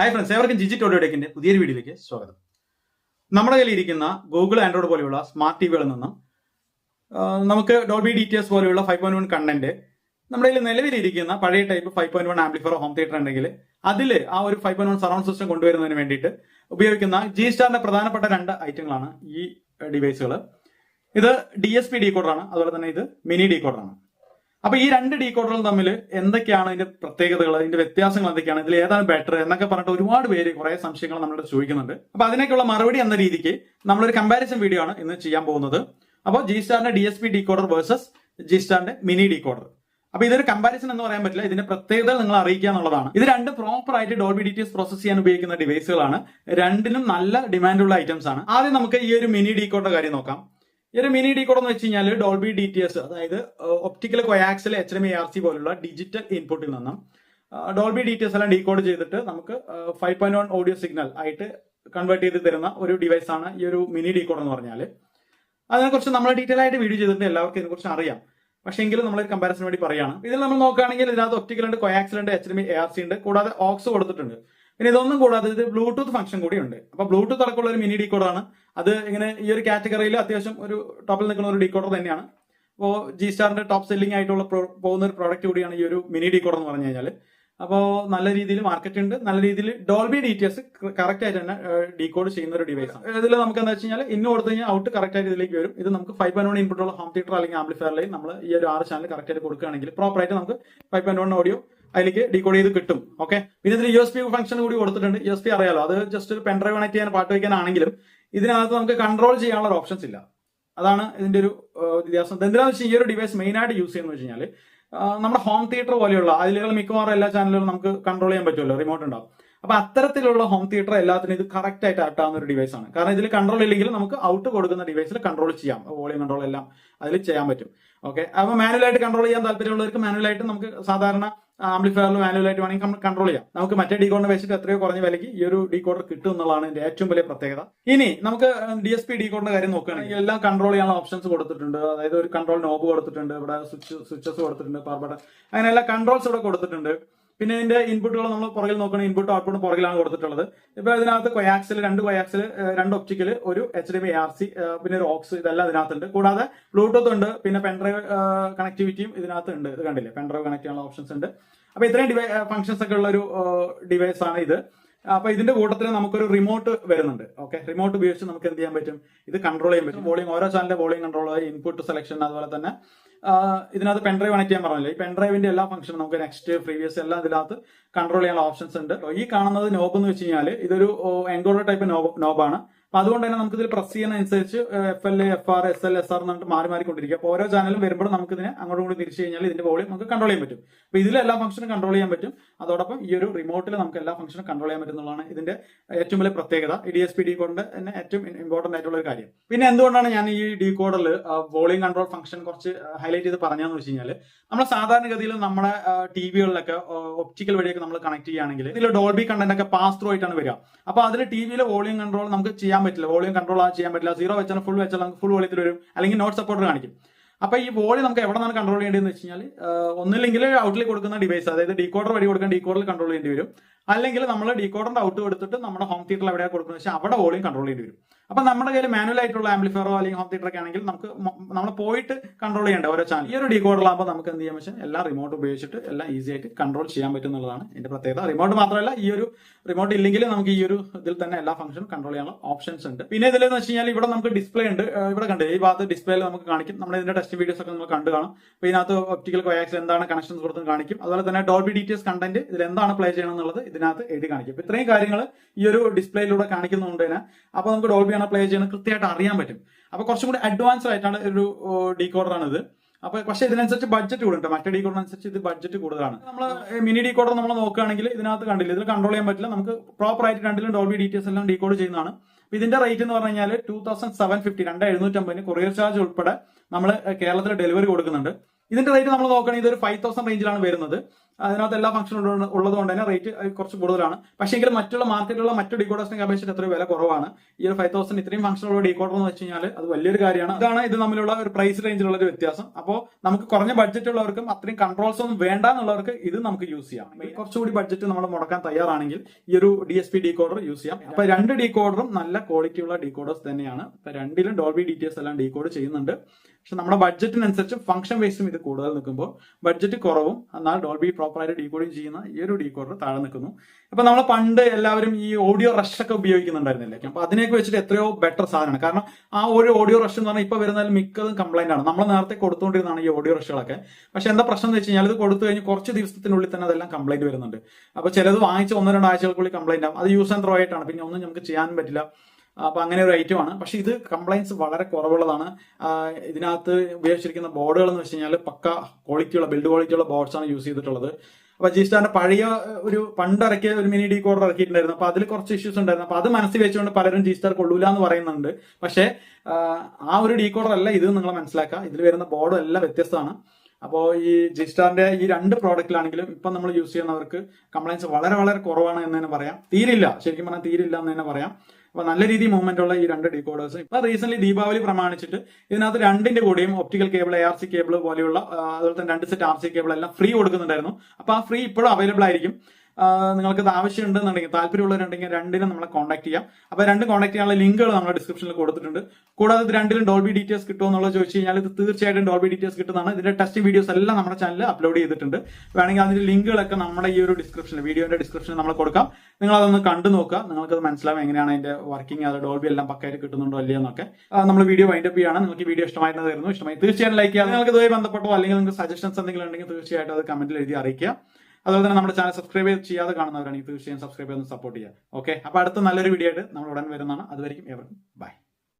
Hi friends ഏവർക്കും ജിജി ടോഡിയോടേക്കിന്റെ പുതിയൊരു വീഡിയോയിലേക്ക് സ്വാഗതം. നമ്മുടെ കയ്യിൽ ഇരിക്കുന്ന ഗൂഗിൾ ആൻഡ്രോയിഡ് പോലെയുള്ള സ്മാർട്ട് ടിവികളിൽ നിന്നും നമുക്ക് ഡോൾബി ഡി ടി എസ് പോലെയുള്ള ഫൈവ് പോയിന്റ് വൺ കണ്ടന്റ് നമ്മുടെ കയ്യിൽ നിലവിലിരിക്കുന്ന പഴയ type five point one amplifier home theatre ഉണ്ടെങ്കിൽ അതിൽ ആ ഒരു five point one surround system കൊണ്ടുവരുന്നതിന് വേണ്ടിയിട്ട് ഉപയോഗിക്കുന്ന ജി സ്റ്റാറിന്റെ പ്രധാനപ്പെട്ട രണ്ട് ഐറ്റങ്ങളാണ് ഈ ഡിവൈസുകൾ ഇത് ഡി എസ് പി ഡീകോഡറാണ് അതുപോലെ തന്നെ ഇത് മിനി ഡീകോഡറാണ് അപ്പൊ ഈ രണ്ട് ഡീകോഡറുകൾ തമ്മിൽ എന്തൊക്കെയാണ് അതിന്റെ പ്രത്യേകതകൾ അതിന്റെ വ്യത്യാസങ്ങൾ എന്തൊക്കെയാണ് ഇതിൽ ഏതാണ് ബെറ്റർ എന്നൊക്കെ പറഞ്ഞിട്ട് ഒരുപാട് പേര് കുറെ സംശയങ്ങൾ നമ്മളോട് ചോദിക്കുന്നുണ്ട്. അപ്പൊ അതിനൊക്കെയുള്ള മറുപടി എന്ന രീതിക്ക് നമ്മളൊരു കമ്പാരിസൺ വീഡിയോ ആണ് ഇന്ന് ചെയ്യാൻ പോകുന്നത്. അപ്പോൾ G സ്റ്റാറിന്റെ D S P decoder versus G സ്റ്റാറിന്റെ mini decoder അപ്പൊ ഇതൊരു കമ്പാരിസൺ എന്ന് പറയാൻ പറ്റില്ല ഇതിന്റെ പ്രത്യേകതകൾ നിങ്ങൾ അറിയിക്കുക എന്നുള്ളതാണ്. ഇത് രണ്ട് പ്രോപ്പർ ആയിട്ട് Dolby D T S process ചെയ്യാൻ ഉപയോഗിക്കുന്ന ഡിവൈസുകളാണ് രണ്ടിനും നല്ല ഡിമാൻഡുള്ള ഐറ്റംസ് ആണ്. ആദ്യം നമുക്ക് ഈ ഒരു മിനി ഡീകോഡർ കാര്യം നോക്കാം. ഈ ഒരു മിനി കോഡ് എന്ന് വെച്ച് കഴിഞ്ഞാൽ ഡോൾബി ഡി ടി എസ് അതായത് optical coaxial H M A R C പോലുള്ള ഡിജിറ്റൽ ഇൻപുട്ടിൽ നിന്നും ഡോൾബി ഡി ടി എസ് എല്ലാം ഡീകോഡ് ചെയ്തിട്ട് നമുക്ക് five point one audio signal ആയിട്ട് കൺവേർട്ട് ചെയ്ത് തരുന്ന ഒരു ഡിവൈസ് ആണ് ഈ ഒരു മിനി ഡി കോഡ് എന്ന് പറഞ്ഞാൽ അതിനെക്കുറിച്ച് നമ്മൾ ഡീറ്റെയിൽ ആയിട്ട് വീഡിയോ ചെയ്തിട്ട് എല്ലാവർക്കും ഇതിനെക്കുറിച്ച് അറിയാം. പക്ഷേ എങ്കിലും നമ്മൾ കമ്പാരിസൺ വേണ്ടി പറയുകയാണ് ഇതിൽ നമ്മൾ നോക്കുകയാണെങ്കിൽ ഇതിനകത്ത് ഒപ്റ്റിക്കൽ ഉണ്ട് കൊയാക്സൽ ഉണ്ട് H M A R C ഉണ്ട് കൂടാതെ ഓക്സ് കൊടുത്തിട്ടുണ്ട്. പിന്നെ ഇതൊന്നും കൂടാതെ ഇത് ബ്ലൂടൂത്ത് ഫംഗ്ഷൻ കൂടി ഉണ്ട് അപ്പൊ ബ്ലൂടൂത്ത് അടക്കമുള്ള ഒരു മിനി ഡീകോഡറാണ് അത് ഇങ്ങനെ ഈ ഒരു കാറ്റഗറിയിൽ അത്യാവശ്യം ഒരു ടോപ്പിൽ നിൽക്കുന്ന ഒരു ഡീകോഡർ തന്നെയാണ്. അപ്പോൾ ജി സ്റ്റാറിന്റെ ടോപ്പ് സെല്ലിംഗ് ആയിട്ടുള്ള പോകുന്ന ഒരു പ്രോഡക്റ്റ് കൂടിയാണ് ഈ ഒരു മിനി ഡീകോഡർ എന്ന് പറഞ്ഞു കഴിഞ്ഞാൽ അപ്പോൾ നല്ല രീതിയിൽ മാർക്കറ്റ് ഉണ്ട്. നല്ല രീതിയിൽ ഡോൾബി ഡീറ്റെയിൽസ് കറക്റ്റ് ആയിട്ട് തന്നെ ഡീകോഡ് ചെയ്യുന്ന ഒരു ഡിവൈസ് ആണ്. ഇതിൽ നമുക്ക് എന്താ വെച്ച് കഴിഞ്ഞാൽ ഇന്ന് കൊടുത്തു കഴിഞ്ഞാൽ ഔട്ട് കറക്റ്റ് ആയിട്ട് ഇതിലേക്ക് വരും. ഇത് നമുക്ക് ഫൈവ് പോയിന്റ് വൺ ഇൻപുട്ടുള്ള ഹോം തിയേറ്റർ അല്ലെങ്കിൽ ആംപ്ലിഫയറിലേക്ക് നമ്മൾ ഈ ഒരു ആറ് ചാനൽ കറക്റ്റ് ആയിട്ട് കൊടുക്കുകയാണെങ്കിൽ പ്രോപ്പറായിട്ട് നമുക്ക് ഫൈവ് പോയിന്റ് വൺ ഓഡിയോ അതിലേക്ക് ഡീകോഡ് ചെയ്ത് കിട്ടും. ഓക്കെ പിന്നെ ഇതിൽ യു എസ് പി ഫംഗ്ഷൻ കൂടി കൊടുത്തിട്ടുണ്ട്. യു എസ് പി അറിയാലോ? അത് ജസ്റ്റ് ഒരു പെൻഡ്രൈവ് കണക്ട് ചെയ്യാൻ പാട്ട് വയ്ക്കാനാണെങ്കിലും ഇതിനകത്ത് നമുക്ക് കൺട്രോൾ ചെയ്യാനുള്ള ഓപ്ഷൻസ് ഇല്ല. അതാണ് ഇതിന്റെ ഒരു വ്യത്യാസം. എന്തിനാന്ന് വെച്ചാൽ ഈ ഒരു ഡിവൈസ് മെയിൻ ആയിട്ട് യൂസ് ചെയ്യുന്നത് വെച്ച് കഴിഞ്ഞാൽ നമ്മുടെ ഹോം തിയേറ്റർ പോലെയുള്ള അതിലുള്ള മിക്കവാറും എല്ലാ ചാനലുകളും നമുക്ക് കൺട്രോൾ ചെയ്യാൻ പറ്റുമല്ലോ. റിമോട്ട് ഉണ്ടാവും. അപ്പൊ അത്തരത്തിലുള്ള ഹോം തിയേറ്റർ എല്ലാത്തിനും ഇത് കറക്റ്റ് ആയിട്ട് ആട്ടാവുന്ന ഒരു ഡിവൈസ് ആണ്. കാരണം ഇതിൽ കൺട്രോൾ ഇല്ലെങ്കിൽ നമുക്ക് ഔട്ട് കൊടുക്കുന്ന ഡിവൈസിൽ കൺട്രോൾ ചെയ്യാം. വോളിയം കൺട്രോൾ എല്ലാം അതിൽ ചെയ്യാൻ പറ്റും. ഓക്കെ അപ്പൊ മാനുവലായിട്ട് കൺട്രോൾ ചെയ്യാൻ താല്പര്യമുള്ളവർക്ക് മാനുവലായിട്ട് നമുക്ക് സാധാരണ ആംപ്ലിഫയറിൽ മാനുവലായിട്ട് വേണമെങ്കിൽ കൺട്രോൾ ചെയ്യാം. നമുക്ക് മറ്റേ ഡീകോഡിനെ വെച്ചിട്ട് എത്രയോ കുറഞ്ഞ വിലയ്ക്ക് ഈ ഒരു ഡീകോഡർ കിട്ടും എന്നുള്ളതാണ് ഇതിന്റെ ഏറ്റവും വലിയ പ്രത്യേകത. ഇനി നമുക്ക് ഡി എസ് പി ഡീകോഡിന്റെ കാര്യം നോക്കുകയാണെങ്കിൽ എല്ലാം കൺട്രോൾ ചെയ്യാനുള്ള ഓപ്ഷൻസ് കൊടുത്തിട്ടുണ്ട്. അതായത് ഒരു കൺട്രോൾ നോബ് കൊടുത്തിട്ടുണ്ട്. ഇവിടെ സ്വിച്ച് സ്വിച്ചസ് കൊടുത്തിട്ടുണ്ട്. പവർ ബട്ടൺ അങ്ങനെ എല്ലാ കൺട്രോൾസ് ഇവിടെ കൊടുത്തിട്ടുണ്ട്. പിന്നെ ഇതിന്റെ ഇൻപുട്ടുകൾ നമ്മൾ പുറകിൽ നോക്കണം ഇൻപുട്ട് ഔട്ട്പുട്ട് പുറകിലാണ് കൊടുത്തിട്ടുള്ളത്. ഇപ്പൊ ഇതിനകത്ത് കൊയാക്സിൽ രണ്ട് കൊയാക്സിൽ രണ്ട് ഒപ്റ്റിക്കൽ ഒരു H D B R C പിന്നെ ഒരു ഓക്സ് ഇതെല്ലാം ഇതിനകത്തുണ്ട്. കൂടാതെ ബ്ലൂടൂത്ത് ഉണ്ട് പിന്നെ പെൻഡ്രൈവ് കണക്ടിവിറ്റിയും ഇതിനകത്ത് ഉണ്ട്. ഇത് കണ്ടില്ലേ? പെൻഡ്രൈവ് കണക്ട് ചെയ്യാനുള്ള ഓപ്ഷൻസ് ഉണ്ട്. അപ്പൊ ഇത്രയും ഡിവൈ ഫംഗ്ഷൻസ് ഒക്കെ ഉള്ള ഒരു ഡിവൈസ് ആണ് ഇത്. അപ്പൊ ഇതിന്റെ കൂട്ടത്തിൽ നമുക്കൊരു റിമോട്ട് വരുന്നുണ്ട്. ഓക്കെ റിമോട്ട് ഉപയോഗിച്ച് നമുക്ക് എന്ത് ചെയ്യാൻ പറ്റും? ഇത് കൺട്രോൾ ചെയ്യാൻ പറ്റും. വോളിയം ഓരോ ചാനലിന്റെ വോളിയം കൺട്രോൾ ഇൻപുട്ട് സെലക്ഷൻ അതുപോലെ തന്നെ ഇതിനകത്ത് പെൻഡ്രൈവ് കണക്ട് ചെയ്യാൻ പറഞ്ഞില്ല? ഈ പെൻഡ്രൈവിന്റെ എല്ലാ ഫംഗ്ഷനും നമുക്ക് നെക്സ്റ്റ് പ്രീവിയസ് എല്ലാം ഇതിനകത്ത് കൺട്രോൾ ചെയ്യാനുള്ള ഓപ്ഷൻസ് ഉണ്ട്. ഈ കാണുന്നത് നോബ് എന്ന് വെച്ച് കഴിഞ്ഞാൽ ഇതൊരു എൻകോഡർ ടൈപ്പ് നോബ് നോബാണ് അതുകൊണ്ട് തന്നെ നമുക്ക് ഇതിൽ press ചെയ്യുന്നതനുസരിച്ച് F L F R S L S R എന്നിട്ട് മാറി മാറിക്കൊണ്ടിരിക്കും അപ്പോൾ ഓരോ ചാനലും വരുമ്പോൾ നമുക്ക് ഇതിനെ അങ്ങോട്ടും കൂടി തിരിച്ചു കഴിഞ്ഞാൽ ഇതിന്റെ വോളിയം നമുക്ക് കൺട്രോൾ ചെയ്യാൻ പറ്റും. അപ്പൊ ഇതിൽ എല്ലാ ഫംഗ്ഷനും കൺട്രോൾ ചെയ്യാൻ പറ്റും. അതോടൊപ്പം ഈ ഒരു റിമോട്ടിൽ നമുക്ക് എല്ലാ ഫംഗ്ഷനും കൺട്രോൾ ചെയ്യാൻ പറ്റും എന്നുള്ളതാണ് ഇതിന്റെ ഏറ്റവും വലിയ പ്രത്യേകത. ഡി എസ് പി ഡി കൊണ്ട് തന്നെ ഏറ്റവും ഇമ്പോർട്ടന്റ് ആയിട്ടുള്ള ഒരു കാര്യം. പിന്നെ എന്തുകൊണ്ടാണ് ഞാൻ ഈ ഡി കോഡിൽ വോളിയം കൺട്രോൾ ഫംഗ്ഷൻ കുറച്ച് ഹൈലൈറ്റ് ചെയ്ത് പറഞ്ഞതെന്ന് വെച്ച് കഴിഞ്ഞാൽ നമ്മൾ സാധാരണഗതിയിൽ നമ്മുടെ ടി വികളിലൊക്കെ ഒപ്റ്റിക്കൽ വഴിയൊക്കെ നമ്മൾ കണക്ട് ചെയ്യുകയാണെങ്കിൽ ഇതിൽ ഡോൾബി കണ്ടന്റ് ഒക്കെ പാസ് ത്രൂ ആയിട്ടാണ് വരിക. അപ്പൊ അതിൽ ടി വിയിലെ വോളിയം കൺട്രോൾ നമുക്ക് ചെയ്യാൻ പറ്റില്ല വോളിയം കൺട്രോൾ ചെയ്യാൻ പറ്റില്ല സീറോ വെച്ചാൽ ഫുൾ വെച്ചാൽ നമുക്ക് ഫുൾ വോളിയത്തിൽ വരും അല്ലെങ്കിൽ നോട്ട് സപ്പോർട്ടർ കാണിക്കും. അപ്പൊ ഈ വോളി നമുക്ക് എവിടെ നിന്നാണ് കൺട്രോൾ ചെയ്യേണ്ടതെന്ന് വെച്ച് കഴിഞ്ഞാൽ ഒന്നില്ലെങ്കിൽ ഔട്ടിൽ കൊടുക്കുന്ന ഡിവൈസ് അതായത് ഡീകോഡർ വഴി കൊടുക്കാൻ ഡീകോഡറിൽ കൺട്രോൾ ചെയ്യേണ്ടി വരും. അല്ലെങ്കിൽ നമ്മൾ ഡീകോഡറിന്റെ ഔട്ട് കൊടുത്തിട്ട് നമ്മുടെ ഹോം തിയേറ്ററിൽ എവിടെയാണ് കൊടുക്കുന്നത് വെച്ചാൽ അവിടെ വോളിയം കൺട്രോൾ ചെയ്യേണ്ടി വരും. അപ്പൊ നമ്മുടെ കയ്യിൽ മാനുവൽ ആയിട്ടുള്ള ആംപ്ലിഫയറോ അല്ലെങ്കിൽ ഹോം തിയേറ്റർ ഒക്കെ ആണെങ്കിൽ നമുക്ക് നമ്മൾ പോയിട്ട് കൺട്രോൾ ചെയ്യേണ്ട ഓരോ ചാനൽ ഈ ഒരു ഡീകോഡറിലാകുമ്പോൾ നമുക്ക് എന്ത് ചെയ്യാൻ വെച്ചാൽ എല്ലാം റിമോട്ട് ഉപയോഗിച്ചിട്ട് എല്ലാം ഈസി ആയിട്ട് കൺട്രോൾ ചെയ്യാൻ പറ്റും എന്നുള്ളതാണ് ഇതിന്റെ പ്രത്യേകത. റിമോട്ട് മാത്രമല്ല ഈ ഒരു റിമോട്ട് ഇല്ലെങ്കിൽ നമുക്ക് ഈ ഒരു ഇതിൽ തന്നെ എല്ലാ ഫംഗ്ഷനും കൺട്രോൾ ചെയ്യാനുള്ള ഓപ്ഷൻസ് ഉണ്ട്. പിന്നെ ഇതിലെന്ന് വെച്ച് കഴിഞ്ഞാൽ ഇവിടെ നമുക്ക് ഡിസ്പ്ലേ ഉണ്ട്. ഇവിടെ കണ്ട് ഈ ഭാഗത്ത് ഡിസ്പ്ലേയിൽ നമുക്ക് കാണിക്കും. നമ്മൾ ഇതിന്റെ ടെസ്റ്റ് വീഡിയോസ് ഒക്കെ നമ്മൾ കണ്ടു കാണും. അപ്പൊ ഇതിനകത്ത് ഒപ്റ്റിക്കൽ കോയാക്സ് എന്താണ് കണക്ഷൻസ് കൊടുത്തും കാണിക്കും. അതുപോലെ തന്നെ ഡോൾബി ഡീറ്റെയിൽസ് കണ്ടന്റ് ഇതിൽ എന്താണ് പ്ലേ ചെയ്യണം എന്നുള്ളത് ഇതിനകത്ത് എഴുതി കാണിക്കും. അപ്പൊ ഇത്രയും കാര്യങ്ങൾ ഈ ഒരു ഡിസ്പ്ലേയിലൂടെ കാണിക്കുന്നതുകൊണ്ട് തന്നെ. അപ്പൊ നമുക്ക് ഡോൾബി ആണ് പ്ലേ ചെയ്യുന്നത് കൃത്യമായിട്ട് അറിയാൻ പറ്റും. അപ്പൊ കുറച്ചും കൂടി അഡ്വാൻസ് ആയിട്ടാണ് ഒരു ഡീകോഡർ ആണ് ഇത് അപ്പൊ പക്ഷെ ഇതിനനുസരിച്ച് ബഡ്ജറ്റ് കൂടുതലുണ്ട് മറ്റേ ഡീകോഡർ അനുസരിച്ച് ഇത് ബഡ്ജറ്റ് കൂടുതലാണ്. നമ്മൾ മിനി ഡീകോഡർ നമ്മൾ നോക്കുകയാണെങ്കിൽ ഇതിനകത്ത് കണ്ടില്ല? ഇതിൽ കൺട്രോൾ ചെയ്യാൻ പറ്റില്ല. നമുക്ക് പ്രോപ്പർ ആയിട്ട് രണ്ടിലും ഡോൾബി ഡീറ്റെയിൽസ് എല്ലാം ഡീകോഡ് ചെയ്യുന്നതാണ്. ഇതിന്റെ റേറ്റ് എന്ന് പറഞ്ഞു കഴിഞ്ഞാൽ ടൂ തൗസൻഡ് സെവൻ ഫിഫ്റ്റി രണ്ട് എഴുന്നൂറ്റമ്പതിന് കൊറിയർ ചാർജ് ഉൾപ്പെടെ നമ്മൾ കേരളത്തിൽ ഡെലിവറി കൊടുക്കുന്നുണ്ട്. ഇതിന്റെ റേറ്റ് നമ്മൾ നോക്കുകയാണെങ്കിൽ ഇതൊരു ഫൈവ് തൗസൻഡ് റേഞ്ചിലാണ് വരുന്നത്. അതിനകത്ത് എല്ലാ ഫംഗ്ഷനും ഉള്ളത് കൊണ്ട് തന്നെ റേറ്റ് കുറച്ച് കൂടുതലാണ്. പക്ഷേ എങ്കിലും മറ്റുള്ള മാർക്കറ്റിലുള്ള മറ്റു ഡീകോഡേഴ്സിനെ അപേക്ഷിച്ച് എത്രയോ വില കുറവാണ്. ഈ ഒരു ഫൈവ് തൗസൻഡ് ഇത്രയും ഫംഗ്ഷനുള്ള ഡീകോഡർ എന്ന് വെച്ച് കഴിഞ്ഞാൽ അത് വലിയൊരു കാര്യമാണ്. അതാണ് ഇത് തമ്മിലുള്ള ഒരു പ്രൈസ് റേഞ്ചിലുള്ള ഒരു വ്യത്യാസം. അപ്പോൾ നമുക്ക് കുറഞ്ഞ ബഡ്ജറ്റ് ഉള്ളവർക്കും അത്രയും കൺട്രോൾസ് ഒന്നും വേണ്ട എന്നുള്ളവർക്ക് ഇത് നമുക്ക് യൂസ് ചെയ്യാം. കുറച്ചുകൂടി ബഡ്ജറ്റ് നമ്മൾ മുടക്കാൻ തയ്യാറാണെങ്കിൽ ഈ ഒരു D S P decoder use ചെയ്യാം. അപ്പൊ രണ്ട് ഡീകോഡറും നല്ല ക്വാളിറ്റി ഉള്ള ഡീകോഡേഴ്സ് തന്നെയാണ്. ഇപ്പൊ രണ്ടിലും ഡോൾബി ഡീറ്റെയിൽസ് എല്ലാം ഡീകോഡ് ചെയ്യുന്നുണ്ട്. പക്ഷെ നമ്മുടെ ബഡ്ജറ്റിനനുസരിച്ച് ഫംഗ്ഷൻ വേസ്റ്റും ഇത് കൂടുതൽ നിൽക്കുമ്പോൾ ബഡ്ജറ്റ് കുറവും. എന്നാൽ ഡോൾബി പ്രോപ്പറായിട്ട് ഡീകോഡിങ് ചെയ്യുന്ന ഈ ഒരു ഡീകോഡർ താഴെ നിൽക്കുന്നു. ഇപ്പൊ നമ്മൾ പണ്ട് എല്ലാവരും ഈ ഓഡിയോ റഷ് ഒക്കെ ഉപയോഗിക്കുന്നുണ്ടായിരുന്നില്ലേ? അപ്പൊ അതിനെയൊക്കെ വെച്ചിട്ട് എത്രയോ ബെറ്റർ സാധനമാണ്. കാരണം ആ ഒരു ഓഡിയോ റഷ് എന്ന് പറഞ്ഞാൽ ഇപ്പൊ വരുന്നതിൽ മിക്കതും കംപ്ലൈന്റ് ആണ്. നമ്മൾ നേരത്തെ കൊടുത്തുകൊണ്ടിരുന്നതാണ് ഈ ഓഡിയോ റഷുകളൊക്കെ പക്ഷെ എന്താ പ്രശ്നം എന്ന് വെച്ച് കഴിഞ്ഞാൽ ഇത് കൊടുത്തു കഴിഞ്ഞ് കുറച്ച് ദിവസത്തിനുള്ളിൽ തന്നെ അതെല്ലാം കംപ്ലൈന്റ് വരുന്നുണ്ട്. അപ്പൊ ചിലത് വാങ്ങിച്ച് ഒന്നോ രണ്ടോ ആഴ്ചകൾക്കുള്ളിൽ കംപ്ലൈന്റ് ആവും. അത് യൂസ് ആൻഡ് ത്രോ ആയിട്ടാണ്. പിന്നെ ഒന്നും നമുക്ക് ചെയ്യാൻ പറ്റില്ല. അപ്പൊ അങ്ങനെ ഒരു ഐറ്റം ആണ്. പക്ഷെ ഇത് കംപ്ലൈൻസ് വളരെ കുറവുള്ളതാണ്. ഇതിനകത്ത് ഉപയോഗിച്ചിരിക്കുന്ന ബോർഡുകൾ എന്ന് വെച്ച് കഴിഞ്ഞാൽ പക്ക ക്വാളിറ്റിയുള്ള ബിൽഡ് ക്വാളിറ്റിയുള്ള ബോർഡ്സ് ആണ് യൂസ് ചെയ്തിട്ടുള്ളത്. അപ്പോൾ ജി സ്റ്റാറിന്റെ പഴയ ഒരു പണ്ട് ഇറക്കിയ ഒരു മിനി ഡി കോഡർ ഇറക്കിയിട്ടുണ്ടായിരുന്നു. അപ്പൊ അതിൽ കുറച്ച് ഇഷ്യൂസ് ഉണ്ടായിരുന്നു. അപ്പോൾ അത് മനസ്സിൽ വെച്ചുകൊണ്ട് പലരും ജി സ്റ്റാർ കൊള്ളൂല എന്ന് പറയുന്നുണ്ട്. പക്ഷേ ആ, ഒരു ഡി കോഡർ അല്ല ഇത് നിങ്ങൾ മനസ്സിലാക്കുക. ഇതിൽ വരുന്ന ബോർഡും എല്ലാം വ്യത്യസ്തമാണ്. അപ്പോൾ ഈ ജി സ്റ്റാറിന്റെ ഈ രണ്ട് പ്രോഡക്റ്റിലാണെങ്കിലും ഇപ്പം നമ്മൾ യൂസ് ചെയ്യുന്നവർക്ക് കംപ്ലൈൻസ് വളരെ വളരെ കുറവാണ് എന്ന് തന്നെ പറയാം. തീരില്ല. ശരിക്കും പറഞ്ഞാൽ തീരില്ല എന്ന് തന്നെ പറയാം. അപ്പൊ നല്ല രീതി മൂവ്മെന്റ് ഉള്ള ഈ രണ്ട് ഡീകോഡേഴ്സ് ഇപ്പൊ റീസെന്റ് ദീപാവലി പ്രമാണിച്ചിട്ട് ഇതിനകത്ത് രണ്ടിന്റെ കൂടെയും optical cable A R C cable പോലെയുള്ള അതുപോലെ തന്നെ രണ്ട് സെറ്റ് ആർ സി കേബിൾ എല്ലാം ഫ്രീ കൊടുക്കുന്നുണ്ടായിരുന്നു. അപ്പൊ ആ ഫ്രീ ഇപ്പോഴും അവൈലബിൾ ആയിരിക്കും. നിങ്ങൾക്ക് ഇത് ആവശ്യമുണ്ടെന്നുണ്ടെങ്കിൽ താല്പര്യമുള്ളവരുണ്ടെങ്കിൽ രണ്ടിനും നമ്മളെ കോൺടാക്ട് ചെയ്യാം. അപ്പൊ രണ്ട് കോൺടാക്ട് ചെയ്യാനുള്ള ലിങ്കുകൾ നമ്മൾ ഡിസ്ക്രിപ്ഷനിൽ കൊടുത്തിട്ടുണ്ട്. കൂടാതെ ഇത് രണ്ടിലും ഡോൾബി ഡീറ്റെയിൽസ് കിട്ടുമോ എന്നുള്ളത് ചോദിച്ചു കഴിഞ്ഞാൽ ഇത് തീർച്ചയായിട്ടും ഡോൾബി ഡീറ്റെയിൽസ് കിട്ടുന്നതാണ്. ഇതിന്റെ ടെസ്റ്റ് വീഡിയോസ് എല്ലാം നമ്മുടെ ചാനലിൽ അപ്ലോഡ് ചെയ്തിട്ടുണ്ട്. വേണമെങ്കിൽ അതിന്റെ ലിങ്കുകളൊക്കെ നമ്മുടെ ഈ ഒരു ഡിസ്ക്രിപ്ഷനിൽ വീഡിയോന്റെ ഡിസ്ക്രിപ്ഷനിൽ നമ്മൾ കൊടുക്കാം. നിങ്ങൾ അതൊന്ന് കണ്ടു നോക്കുക. നിങ്ങൾക്ക് അത് മനസ്സിലാവും എങ്ങനെയാണ് അതിന്റെ വർക്കിംഗ് അത് ഡോൾബി എല്ലാം പക്കായിട്ട് കിട്ടുന്നുണ്ടോ അല്ലയോ എന്നൊക്കെ. നമ്മൾ വീഡിയോ വൈൻഡപ്പ് ചെയ്യാണ് നിങ്ങൾക്ക് വീഡിയോ ഇഷ്ടമായിരുന്നതായിരുന്നു ഇഷ്ടമായി തീർച്ചയായും ലൈക്ക് ചെയ്യാം നിങ്ങൾക്ക് ഇതുമായി ബന്ധപ്പെട്ടോ അല്ലെങ്കിൽ നിങ്ങൾക്ക് സജഷൻസ് എന്തെങ്കിലും ഉണ്ടെങ്കിൽ തീർച്ചയായിട്ടും അത് കമന്റിൽ എഴുതി അറിയിക്കുക. അതുപോലെ തന്നെ നമ്മുടെ ചാനൽ സബ്സ്ക്രൈബ് ചെയ്യാതെ കാണുന്നവരാണെങ്കിൽ തീർച്ചയായും സബ്സ്ക്രൈബ് ചെയ്ത് സപ്പോർട്ട് ചെയ്യുക. ഓക്കെ അപ്പൊ അടുത്ത നല്ലൊരു വീഡിയോ ആയിട്ട് നമ്മൾ ഉടൻ വരുന്നതാണ്. അതുവരെയും ബൈ